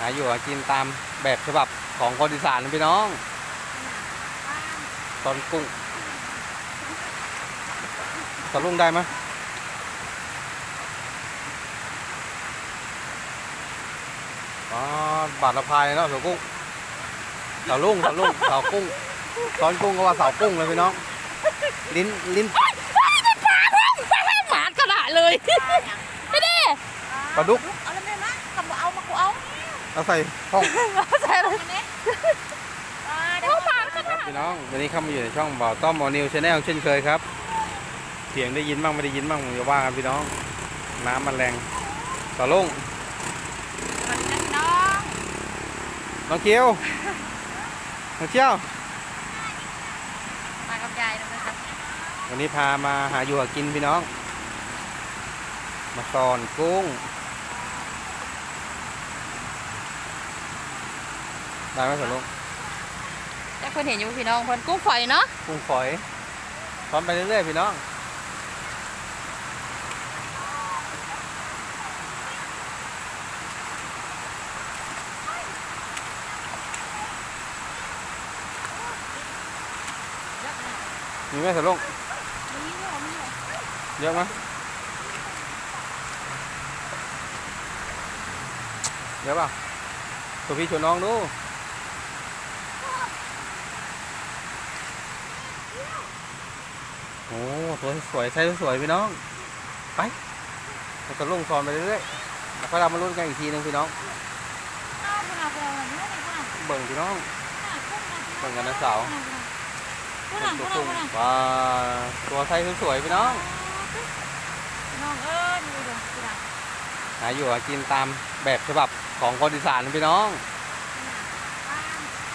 หาอยู่หากินตามแบบฉบับของคนอีสานนะพี่น้องตอนกุ้งตอนลุงได้ไหมอ๋อบาทละพายเนาะเสากุ้งเสาลุงเสาลุงเสากุ้งตอนกุ้งก็ว่าเสากุ้งเลยพี่น้อง ลิ้นลิ้นหมาขนาดเลยไม่ได้ปลาดุก เอาใส่ห้องใช่เลยเดี๋ยวหมาขคนารับดพี่น้อง วันนี้เข้ามาอยู่ในช่องบ่าวต้อมมอนิวชาแนลเช่นเคยครับ เสียงได้ยินบ้างไม่ได้ยินบ้างอย่าว่ากันพี่น้อง น้ำมันแรงต่อลุงมันนั่นน้องน้องเกียวน้องเชี่ยวมากับยายนะครับวันนี้พามาหาอยู่หากินพี่น้อง มาสอนกุ้ง ได้ไหมสอนลุงแต่คนเห็นอยู่พี่น้องคนกุ้งฝอยเนาะกุ้งฝอยสอนไปเรื่อยๆพี่น้องมีไหมสอนลุงเยอะไหมเยอะเปล่าตัวพี่ชวนน้องดู โอ้ตัวสวยใช้สวยพี่น้อง ไปเราจะลงซอนไปเรื่อยๆแล้วค่อยเรามาลุ้นกันอีกทีหนึงพี่น้อง เบิ่งพี่น้อง เบิ่งกันนะสาวตัวผู้นักุ้งงผู้นังว้าตัวไทยสวยๆพี่น้อง น้องเอ้ยดูดูผู้นังหาอยู่หากินตามแบบฉบับของคนอีสานพี่น้อง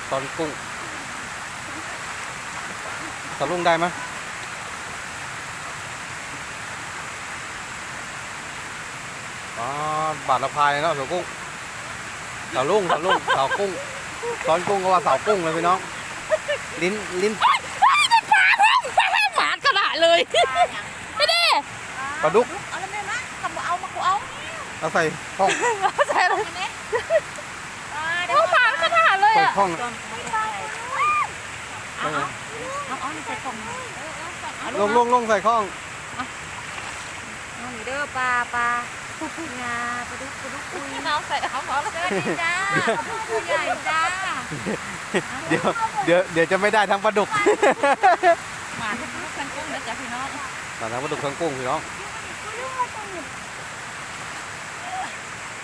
ตอนกุ้งตอนลุงได้ไหมอ๋อ บาทละพายเนาะเสากุ้งเสาลุงเสาลุงเสากุ้งตอนกุ้งก็ว่าเสากุ้งเลยพี่น้อง ลิ้นลิ้นหมาขนาดเลยไม่ได้ปลาดุกเอาแล้วแม่มากับเอามากูเอาเอาใส่ห้องใช่เลยเดี๋ยวหมาขนาดเลยใส่อะห้องเอาเอาเอาเอาใส่กล่องมาเอาลงลงลงใส่ห้องเอาหนีเด้อปลาปลา ปุกงาปลาดุกปลาดุกปุยเอาใส่เอาเอาสวัสดีจ้าผู้ใหญ่จ้าเดี๋ยวเดี๋ยวเดี๋ยวจะไม่ได้ทั้งปลาดุกหมาทุกลูกกันกุ้งนะจ๊ะพี่น้องแต่ทั้งปลาดุกทั้งกุ้งพี่น้อง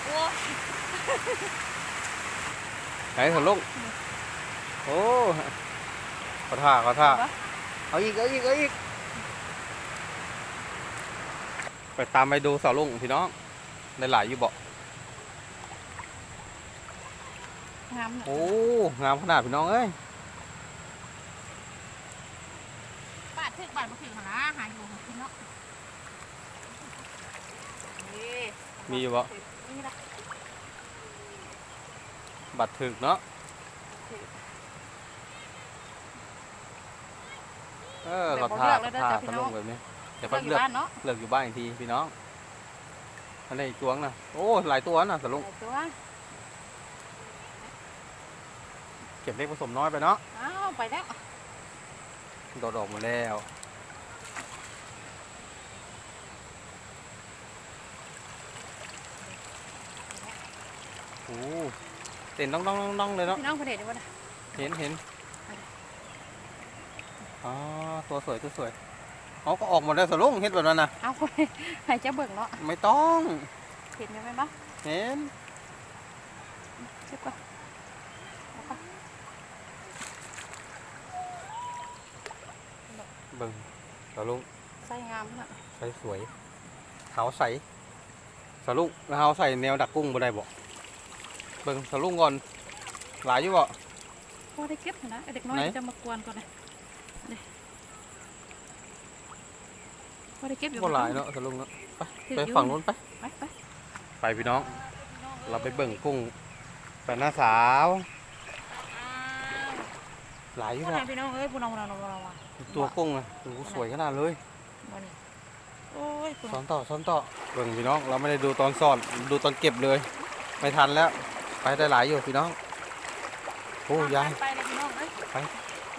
โอ้ยไหนถลุงโอ้ขอท่าขอท่าเอาอีกเอาอีกเอาอีกไปตามไปดูสาวลุงพี่น้อง ในหลายอยู่เบาะงามโอ้งามขนาดพี่น้องเอ้ยบาดถึกบาดมาถึงมานะหาอยู่พี่น้องนี่มีอยู่เบาะนี่ละบัตรถึกเนาะเออขอท่าขอท่าเสาลุงแบบนี้เดี๋ยวเลิเพิ่กงอยู่เลือกบ้านเนาะเลือกอยู่บ้านอีกทีพี่น้อง อันนี้อีกตัวนะโอ้หลายตัวนะสลุงตัวเก็บเล็กผสมน้อยไปเนาะอ้าวไปแล้วโดดออกหมดแล้วโอ้เต้นต้องต้องต้องต้องเลยเนาะพี่น้องประเดี๋ยวดีกว่านะเห็นเห็นอ๋อตัวสวยตัวสวย เอาก็ออกหมดแล้วสลุงเห็นแบบนั้นนะเอาไปให้เจ้าเบิ่งเนาะไม่ต้องเห็นไหมบ้างเห็นเช็คก่อนเบิ่งสลุงใส่งามนะใสสวยขาวใสสลุงแล้วเขาใส่แนวดักกุ้งบ่ได้บ่เบิ่งสลุงก่อนหลายอยู่บ่พอได้เก็บนะเด็กน้อยไหนจะมากวนก่อนเลยนี่ พอได้เก็บอยู่บ่หลายเนาะสลุงเนาะไปถือไปอยู่ฝั่งนู้นไปไปไปไปพี่น้อง เราไปเบิ่งกุ้งไปหน้าสาว หลายอยู่ผู้บ่นายพี่น้องเอ้ยผู้น้องผู้น้องผู้น้องว่ะตัวกุ้งนะโอ้โหสวยขนาดเลยบ่นี่โอ้ยผู้ซ้น้อองนต่อซ้อนต่อเบิ่งพี่น้อง เราไม่ได้ดูตอนสอนดูตอนเก็บเลย ไม่ทันแล้ว ไปได้หลายอยู่พี่น้องโอ้ยายไปเลยพี่น้องเอ้ยไป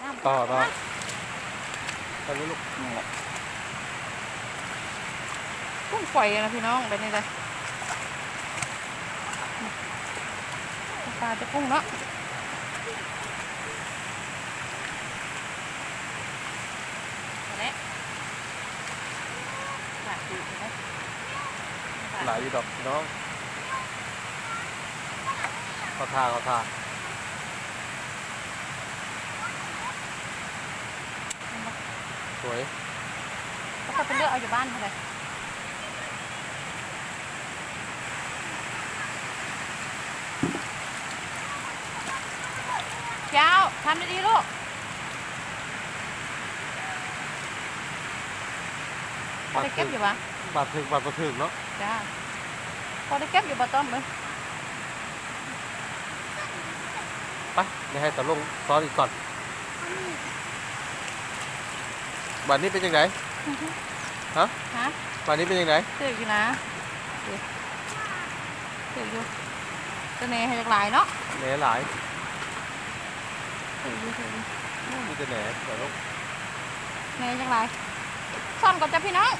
น้ำต่อต่อตอนนี้ลูก กุ้งฝอยนะพี่น้องแบบนี้เลยปลาจะกุ้งเนาะเอาละปลาดูสินะหลายอยู่ดอกพี่น้องเขาทาเขาทาสวย แล้วก็เป็นเลือกเอาอยู่บ้านเลยเจ้า ทำดีๆลูกพอได้เก็บอยู่ปะบาดถึกบาดประถึกเนาะจ้าพอได้เก็บอยู่ปะต้อมเลยไปเดี๋ยวให้ตะลุงซ้อนอีกก่อนบัดนี้เป็นยังไงฮะบัดนี้เป็นยังไงเจออยู่นะเดี๋ยวเจออยู่ตัวเนยให้จากหลายเนาะแหนหลาย เจออยู่เจออยู่มีแต่แหนตะลุงเนยจากหลายซ่อนก่อนจ้ะพี่น้อง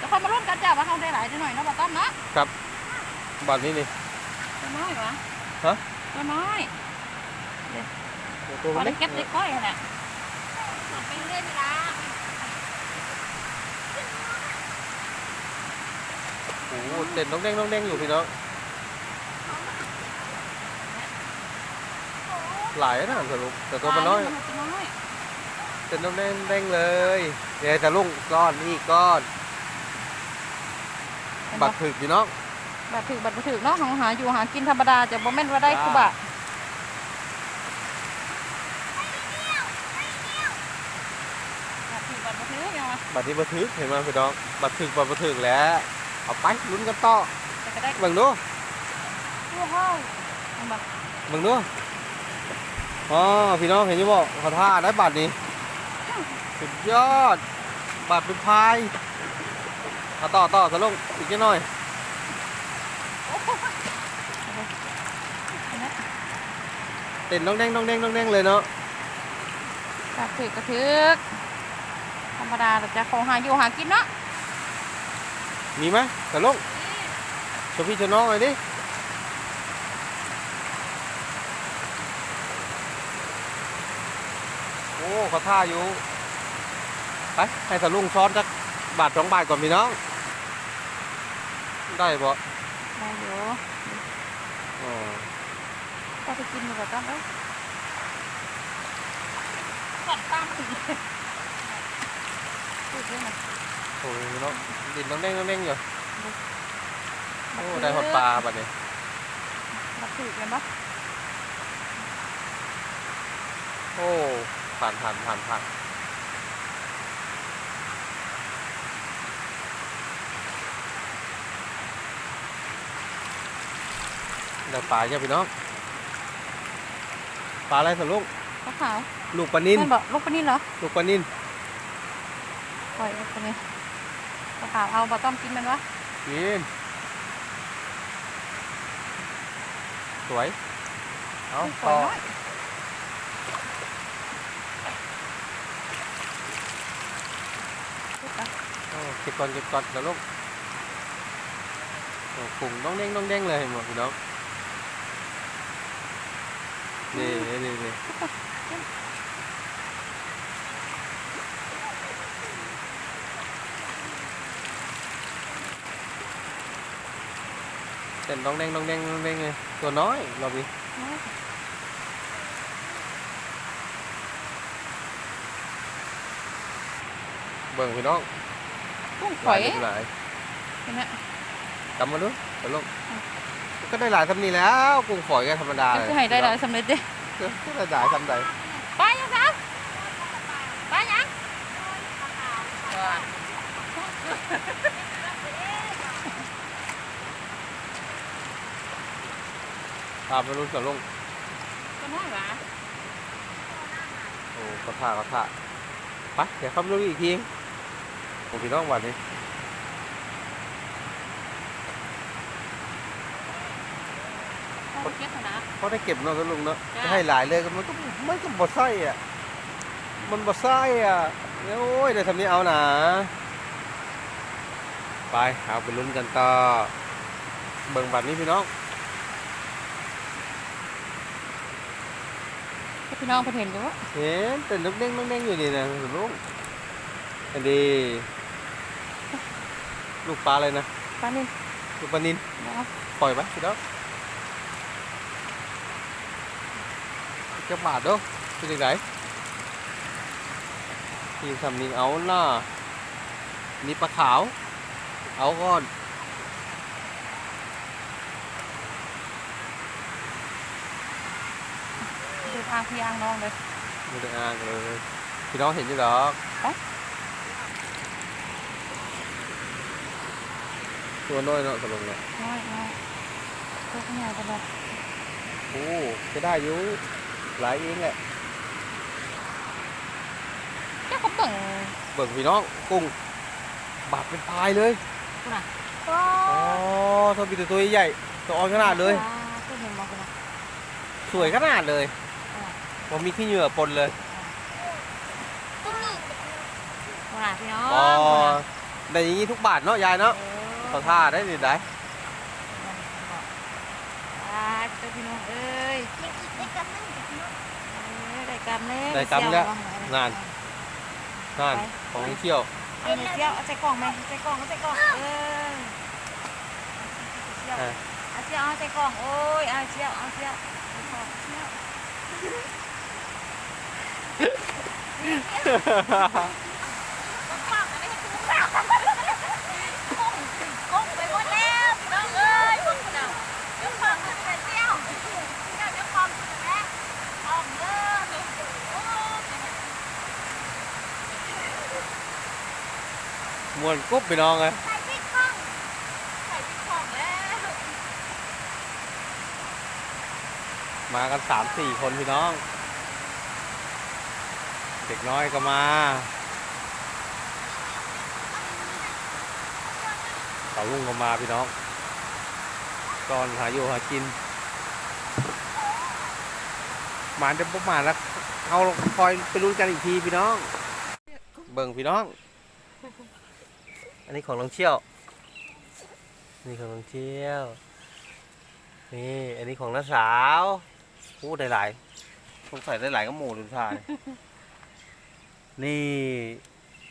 จะค่อยมาร่วมกันจ้ะว่าเขาได้หลายจะหน่อยเนาะปะต้อมเนาะบัดนี้นี่ตัวน้อยวะฮะตัวน้อยตัวพมัอนได้เล็กเก็บได้ก้อยขนาดไปเรื่อยๆละโอ้โหเด่นน้องเด้งน้องเด้งอยู่พี่น้อง หลายนะตะลุงแต่ตัวมันน้อยตัวน้อยเด่นน้องเด้งเด้งเลยเดี๋ยวตะลุงก้อนนี่ก้อนเห็นบัปะดถึกพี่น้องบัตรถือบัตรบ่ถือเนาะของหาอยู่หากินธรรมดาจะบ่แม่นว่าได้จ้าคุบะบัตรถือบัตรบ่ถือยังวะบัดนี้บัดถึกเห็นไหมพี่น้องบัดถึกบัดบัดถึกแล้ว เอาไปลุ้นกันต่อแต่ก็ได้เบิ่งดูตัวเฮาเอามาเบิ่งดู อ๋อพี่น้องเห็นอยังบอกเขาท่าได้บัตรนี้สุดยอดบัตรเป็นพายเอาต่อต่อสลงอีกนิดหน่อยเห็นไหมเต้นน้องแดงน้องแดงน้องแดงเลยเนาะบัตรถือก็ถือธรรมดาแต่จะของหาอยู่หากินเนาะมีไหมสลงชวนพี่ชวนน้องหน่อยดิ โอ้เขาท่าอยู่ไปให้สลุงซ้อนสักบาทสองบาทก่อนพี่น้อง ได้บ่ได้อยู่อ๋อก็ไปกินอยู่กับต้อมเอ้ยก่อนตามถึงพูดเรื่องอะไรโอ้ยเนาะดินน้องแดงน้องแดงอยู่โอ้ได้หอดปลาบัดนี้บัตรถือกันปะโอ้ ผ่านผ่านผ่านผ่านได้ปลาใช่พี่น้องปลาอะไรสลุงขาวขาวลูกปลานินแม่นบอกลูกปลานิ่นเหรอลูกปลานินปล่อยลูกปลานิ่นขาวขาวเอาบะต้อมกินมันวะกินสวยเอาปล่ต่อยอน้อยลูกปลา โอ้ เก็บก่อนเก็บก่อนสลุงโอ้กุ้งน้องเด้งน้องเด้งเลยหมดพี่น้องนี่นี่นี่นี่เต้นน้องแดงน้องแดงน้องแดงเลยตัวน้อยรอบนี้เบิ่งพี่น้อง กุ้งหฝอลายยหลายเห็นไหมกำมาดูตลกก็ได้หลายทำนี่แล้วกุ้งฝอยก็ธรรมดาจะเลยคือให้ได้ได้สำเร็จเด้ก็ได้หลายทำใดไปยังครับไปยังตามไปรุ่นกับลงก็น้อยหวะโอ้เขาท่าเขาท่าไปเดี๋ยวเข้าไปดูอีกที โอ้พี่น้องวันนี้เก็บนะเพราะได้เก็บเนาะสลุงเนาะจ้ะจะให้หลายเลยก็มันก็มันก็บดไส้อะ มันบดไส้อะโอ้ยได้ทำนี้เอาหนาไปเอาไปลุ้นกันต่อเบิ่งบัตรนี้พี่น้องพี่น้องเพิ่นเห็นอยู่ว่าเห็นเป็นลูกเด้งลูกเด้งอยู่นี่นะสลุงอันดี ลูกปลาอะไรนะปลานี่ลูกปลานินเอาปล่อยไปพี่น้องจะบาทเด้อเป็นยังไงทีทำนี้เอาหน้านี่ปลาขาว เอาก่อนดูทางพี่อ่างน้องเลยไม่ได้อ้างเลยพี่น้องเห็นอยู่หรอก ไป ตัวน้อยเนาะตกลงเนาะน้อยน้อยตัวขนาดตลอดโอ้จะได้อยู่หลายเองแหละเจ้าเขาเบิ่งเบิ่งพี่น้องกุ้งบาดเป็นพายเลยกูน่ะก็อ๋อตัวมีแต่ตัวใหญ่ตัวอ่อนขนาดเลยตัวเห็นมองกูน่ะสวยขนาดเลยอ่าผมมีขี้เหงื่อปนเลยกูน่ะพี่น้องอ๋อกูน่ะได้อย่างนี้ทุกบาทเนาะยายเนาะ เขาท่าได้ดีได้อ่าเจ้าพี่น้องเอ้ยได้กำลังเอ้ยได้กำแล้วได้กำแล้วนานนั่นของเที่ยวเอาเสี่ยวเอาใส่กล่องไหมใส่กล่องเอาใส่กล่องเออเอาเสี่ยวเอาใส่กล่องโอ้ยเอาเสี่ยวเอาเที่ยวเที่ยว กุ้งไปหมดแล้วพี่น้องเอ้ยพวกคุณน่ะเดี๋ยวความมันไปเที่ยวเดี๋ยวความมันแม่ออกเด้อโอ้ มวนกุ๊บพี่น้องเลยใส่พริกข้องใส่พริกข้องแล้วมากันสามสี่คนพี่น้อง เด็กน้อยก็มาสาวลุงก็มาพี่น้องตอนหาอยู่หากินมาเดี๋ยวพวกมาแล้วเอาคอยไปรู้นกันอีกทีพี่น้อง เบิ่งพี่น้อง อันนี้ของน้องเชี่ยว นี่ของน้องเชี่ยว นี่ อันนี้ของน้าสาวพูดได้หลายสงสัยได้หลายก็หมูดุนทาย นี่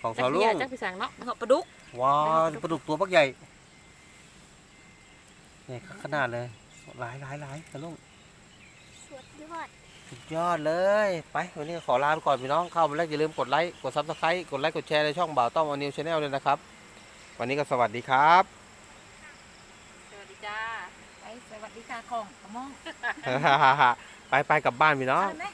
ของสาวลุงจักพี่สังเนาะเหาะปลาดุก ว้าวปลาดุกตัวปักใหญ่ นี่ขนาดเลย หลายหลายหลายสาวลุงสวดยอดสุดยอดเลย ไปวันนี้ขอลาไปก่อนพี่น้องเข้ามาแล้วอย่าลืมกดไลค์ กดซับสไครต์กดไลค์ กดแชร์ในช่องบ่าวต้อมอนิวชาแนลด้วยนะครับ วันนี้ก็สวัสดีครับ สวัสดีจ้า ไปสวัสดีค่ะของกระมอง ไปไปกลับบ้านพี่น้องเอาไหม